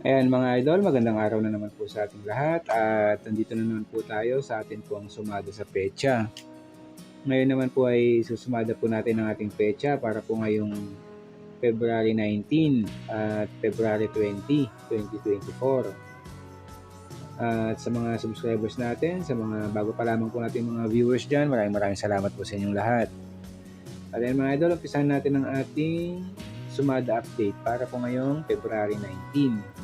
Ayan mga idol, magandang araw na naman po sa ating lahat at nandito na naman po tayo sa atin pong sumada sa pecha. Ngayon naman po ay susumada po natin ang ating pecha para po ngayong February 19 at February 20, 2024. At sa mga subscribers natin, sa mga bago pa lamang po natin mga viewers dyan, maraming maraming salamat po sa inyong lahat. At ayan mga idol, umpisahan natin ang ating sumada update para po ngayong February 19.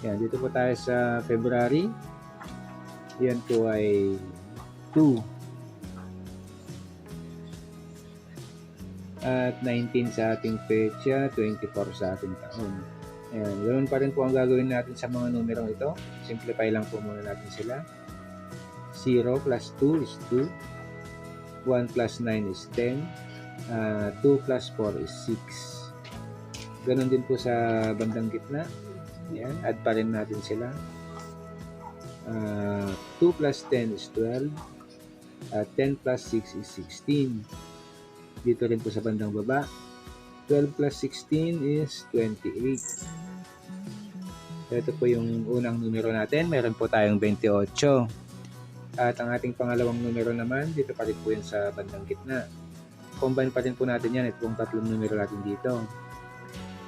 Yan, dito po tayo sa February. Yan po ay 2. At 19 sa ating pecha, 24 sa ating taon. Ayan, ganoon pa rin po ang gagawin natin sa mga numerong ito. Simplify lang po muna natin sila. 0 plus 2 is 2. 1 plus 9 is 10. Uh, 2 plus 4 is 6. Ganon din po sa bandang gitna. Yan, add pa rin natin sila. Uh, 2 plus 10 is 12. Uh, 10 plus 6 is 16. Dito rin po sa bandang baba. 12 plus 16 is 28. Ito po yung unang numero natin. Meron po tayong 28. At ang ating pangalawang numero naman, dito pa rin po yun sa bandang gitna. Combine pa rin po natin yan. Itong tatlong numero natin dito.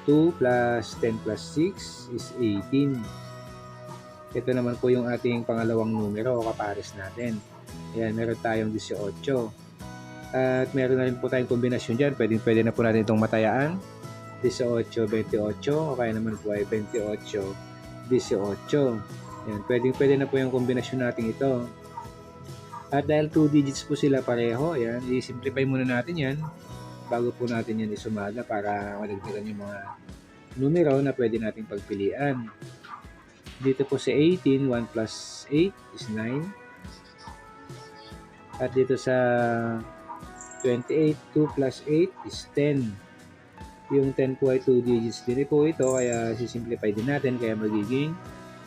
2 plus 10 plus 6 is 18. Ito naman po yung ating pangalawang numero o kapares natin. Ayan, meron tayong 18. At meron na rin po tayong kombinasyon dyan. Pwede, pwede na po natin itong matayaan. 18, 28 o kaya naman po ay 28, 18. Ayan, pwede, pwede na po yung kombinasyon natin ito. At dahil 2 digits po sila pareho, ayan, i-simplify muna natin yan bago po natin yan isumada para madagdagan yung mga numero na pwede nating pagpilian. Dito po sa 18, 1 plus 8 is 9. At dito sa 28, 2 plus 8 is 10. Yung 10 po ay 2 digits din po ito, kaya sisimplify din natin, kaya magiging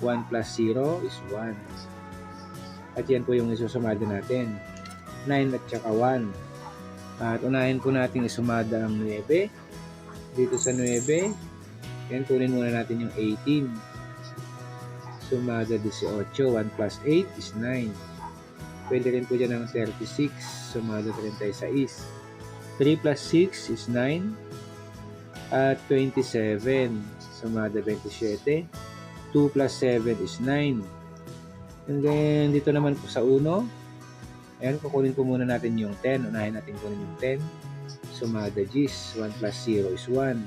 1 plus 0 is 1. At yan po yung isusumada natin. 9 at saka 1. At unahin po natin isumada ang 9. Dito sa 9, yan kunin muna natin yung 18. Sumada 18. 1 plus 8 is 9. Pwede rin po dyan ng 36. Sumada 36. 3 plus 6 is 9. At 27. Sumada 27. 2 plus 7 is 9. And then, dito naman po sa 1, Ayan, kukunin po muna natin yung 10. Unahin natin kunin yung 10. Sumada G's. 1 plus 0 is 1.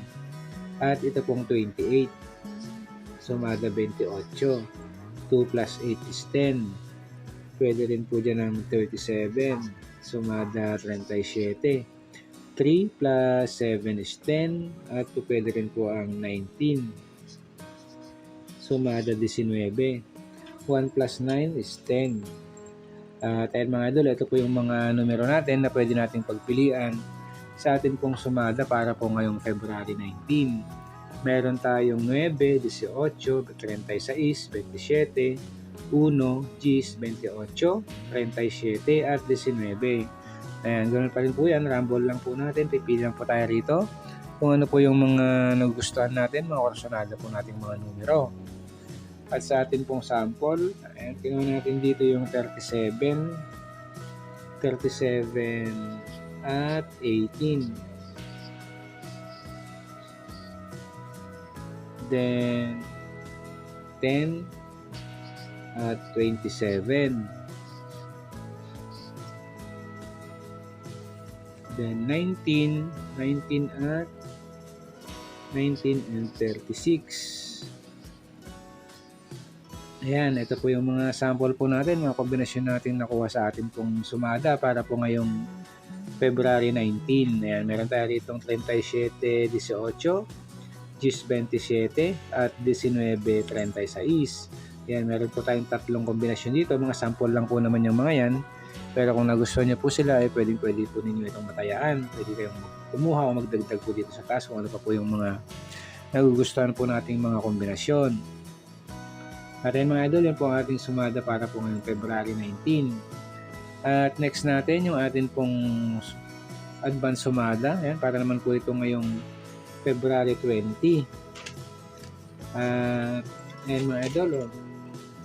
At ito pong 28. Sumada 28. 2 plus 8 is 10. Pwede rin po dyan ng 37. Sumada 37. 3 plus 7 is 10. At pwede rin po ang 19. Sumada 19. 1 plus 9 is 10. At uh, mga idol, ito po yung mga numero natin na pwede nating pagpilian sa atin pong sumada para po ngayong February 19. Meron tayong 9, 18, 36, 27, 1, 10, 28, 37 at 19. Ayan, ganoon pa rin po yan. Rumble lang po natin. Pipili lang po tayo rito kung ano po yung mga nagustuhan natin, mga korsonada po nating mga numero. At sa atin pong sample, ayan, tingnan natin dito yung 37, 37 at 18. Then 10 at 27. Then 19, 19 at 19 and 36. Ayan, ito po yung mga sample po natin, mga kombinasyon natin nakuha sa atin pong sumada para po ngayong February 19. Ayan, meron tayo rito 37, 18, Gis 27 at 19.36. Ayan, meron po tayong tatlong kombinasyon dito. Mga sample lang po naman yung mga yan. Pero kung nagustuhan niyo po sila, eh, pwedeng pwede po ninyo itong matayaan. Pwede kayong kumuha o magdagdag po dito sa taas kung ano pa po yung mga nagugustuhan po nating mga kombinasyon. At yan mga idol, yan po ang ating sumada para po ngayong February 19. At next natin, yung atin pong advance sumada. Ayan, para naman po ito ngayong February 20. At ngayon mga idol, oh,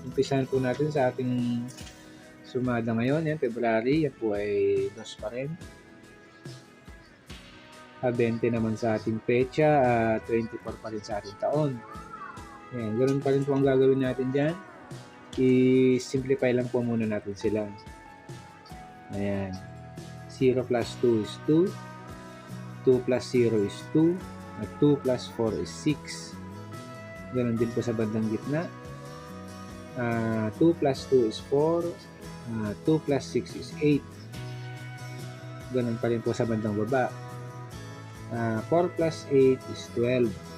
umpisahan po natin sa ating sumada ngayon. Yan, February. Yan po ay dos pa rin. Ah, 20 naman sa ating pecha. ah, 24 pa rin sa ating taon. Yan, ganun pa rin po ang gagawin natin dyan. I-simplify lang po muna natin sila. Ayan. 0 plus 2 is 2. 2 plus 0 is 2. At 2 plus 4 is 6. Ganon din po sa bandang gitna. Ah, 2 plus 2 is 4. Ah, 2 plus 6 is 8. Ganon pa rin po sa bandang baba. Ah, 4 plus 8 is 12.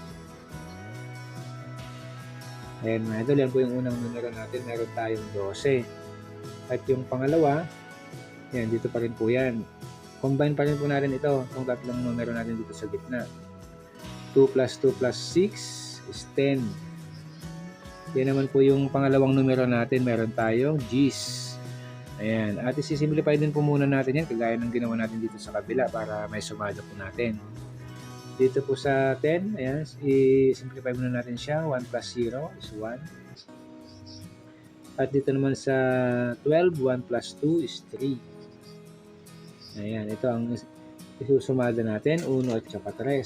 Ayan mga idol, yan po yung unang numero natin. Meron tayong 12. At yung pangalawa, yan, dito pa rin po yan. Combine pa rin po natin ito, itong tatlong numero natin dito sa gitna. 2 plus 2 plus 6 is 10. Yan naman po yung pangalawang numero natin. Meron tayong G's. Ayan. At isisimplify din po muna natin yan kagaya ng ginawa natin dito sa kabila para may sumada po natin. Dito po sa 10, ayan, i-simplify muna natin siya. 1 plus 0 is 1. At dito naman sa 12, 1 plus 2 is 3. Ayan, ito ang is- isusumada natin, 1 at saka 3.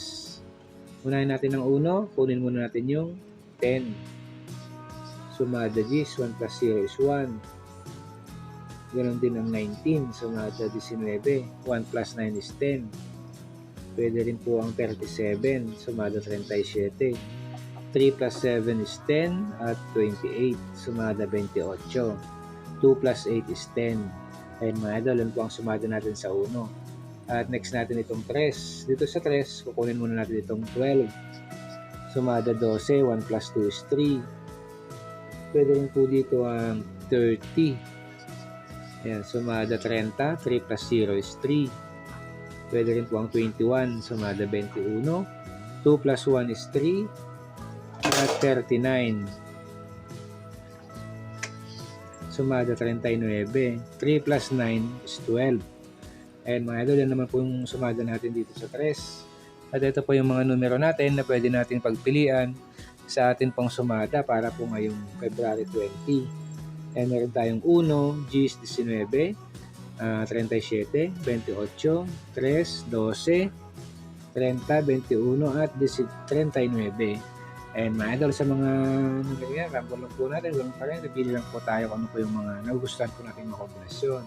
Unahin natin ang 1, kunin muna natin yung 10. Sumada G's, 1 plus 0 is 1. Ganon din ang 19, sumada 19. 1 plus 9 is 10. Pwede rin po ang 37, sumada 37. 3 plus 7 is 10 at 28, sumada 28. 2 plus 8 is 10. Ayun mga idol, yun po ang sumada natin sa 1. At next natin itong 3. Dito sa 3, kukunin muna natin itong 12. Sumada 12, 1 plus 2 is 3. Pwede rin po dito ang 30. Ayan, sumada 30, 3 plus 0 is 3. Pwede rin po ang 21, sumada 21. 2 plus 1 is 3. At 39. Sumada 39. 3 plus 9 is 12. Ayan mga idol, yan naman po yung sumada natin dito sa 3. At ito po yung mga numero natin na pwede natin pagpilian sa atin pang sumada para po ngayong February 20. Ayan meron tayong 1, G's 19, ah, 37, 28, 3, 12, 30, 21 at 39. And mga sa mga nangyayari, ramble lang po natin, ganun pa rin, napili lang po tayo kung ano po yung mga nagugustuhan po natin mga kombinasyon.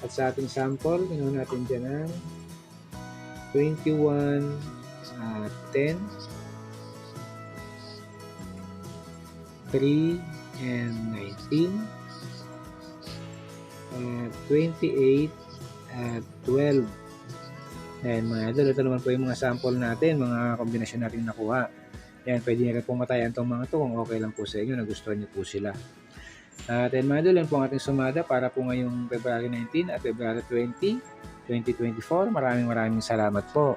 At sa ating sample, ginawa natin dyan ang 21, ah, 10, 3, and 19, at 28, at 12. Ayan mga idol, ito naman po yung mga sample natin, mga kombinasyon natin nakuha. Ayan, pwede nyo rin pong matayan itong mga to kung okay lang po sa inyo, nagustuhan nyo po sila. At ayan mga idol, yan po ang ating sumada para po ngayong February 19 at February 20, 2024. Maraming maraming salamat po.